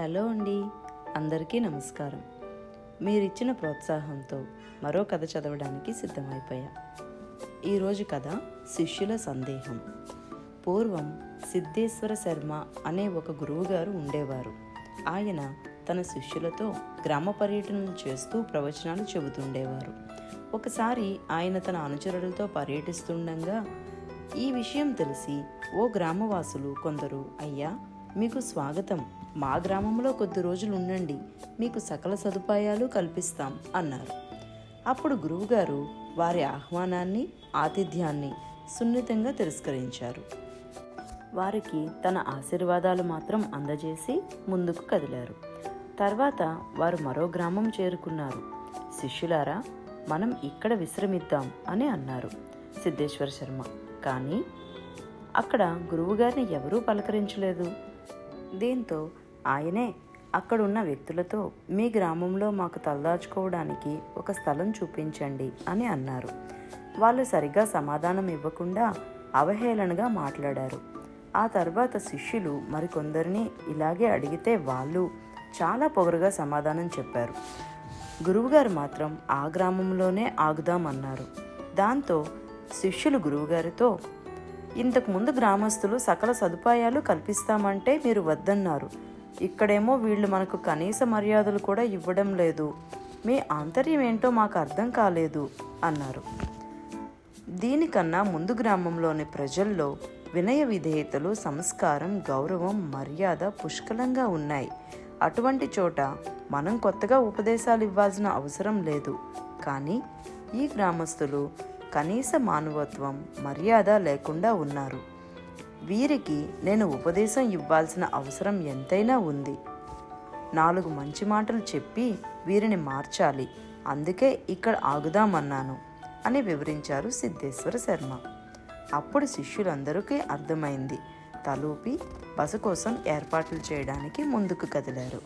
Hello అండి. అందరికీ నమస్కారం. మీరిచ్చిన ప్రోత్సాహంతో మరో కథ చదవడానికి సిద్ధమైపోయా. ఈరోజు కథ శిష్యుల సందేహం. పూర్వం సిద్ధేశ్వర శర్మ అనే ఒక గురువుగారు ఉండేవారు. ఆయన తన శిష్యులతో గ్రామ పర్యటనలు చేస్తూ ప్రవచనాలు చెబుతుండేవారు. ఒకసారి ఆయన తన అనుచరులతో పర్యటిస్తుండగా ఈ విషయం తెలిసి ఓ గ్రామవాసులు కొందరు అయ్యా మీకు స్వాగతం. మా గ్రామంలో కొద్ది రోజులు ఉండండి మీకు సకల సదుపాయాలు కల్పిస్తాం అన్నారు. అప్పుడు గురువుగారు వారి ఆహ్వానాన్ని ఆతిథ్యాన్ని సున్నితంగా తిరస్కరించారు. వారికి తన ఆశీర్వాదాలు మాత్రం అందజేసి ముందుకు కదిలారు. తర్వాత వారు మరో గ్రామం చేరుకున్నారు. శిష్యులారా మనం ఇక్కడ విశ్రమిద్దాం అని అన్నారు సిద్ధేశ్వర శర్మ. కానీ అక్కడ గురువుగారిని ఎవరూ పలకరించలేదు? దీంతో? ఆయనే అక్కడున్న వ్యక్తులతో మీ గ్రామంలో మాకు తలదాచుకోవడానికి ఒక స్థలం చూపించండి అని అన్నారు. వాళ్ళు సరిగ్గా సమాధానం ఇవ్వకుండా అవహేళనగా మాట్లాడారు. ఆ తర్వాత శిష్యులు మరికొందరిని ఇలాగే అడిగితే వాళ్ళు చాలా పొగరుగా సమాధానం చెప్పారు. గురువుగారు మాత్రం ఆ గ్రామంలోనే ఆగుదామన్నారు దాంతో శిష్యులు గురువుగారితో ఇంతకు ముందు గ్రామస్తులు సకల సదుపాయాలు కల్పిస్తామంటే మీరు వద్దన్నారు. ఇక్కడేమో వీళ్ళు మనకు కనీస మర్యాదలు కూడా ఇవ్వడం లేదు. మీ ఆంతర్యం ఏంటో మాకు అర్థం కాలేదు అన్నారు. దీనికన్నా ముందు గ్రామంలోని ప్రజల్లో వినయ విధేయతలు సంస్కారం గౌరవం మర్యాద పుష్కలంగా ఉన్నాయి. అటువంటి చోట మనం కొత్తగా ఉపదేశాలు ఇవ్వాల్సిన అవసరం లేదు. కానీ ఈ గ్రామస్తులు కనీస మానవత్వం మర్యాద లేకుండా ఉన్నారు. వీరికి నేను ఉపదేశం ఇవ్వాల్సిన అవసరం ఎంతైనా ఉంది. నాలుగు మంచి మాటలు చెప్పి వీరిని మార్చాలి. అందుకే ఇక్కడ ఆగుదామన్నాను అని వివరించారు సిద్ధేశ్వర శర్మ. అప్పుడు శిష్యులందరికీ అర్థమైంది. తలూపి బస కోసం ఏర్పాట్లు చేయడానికి ముందుకు కదిలారు.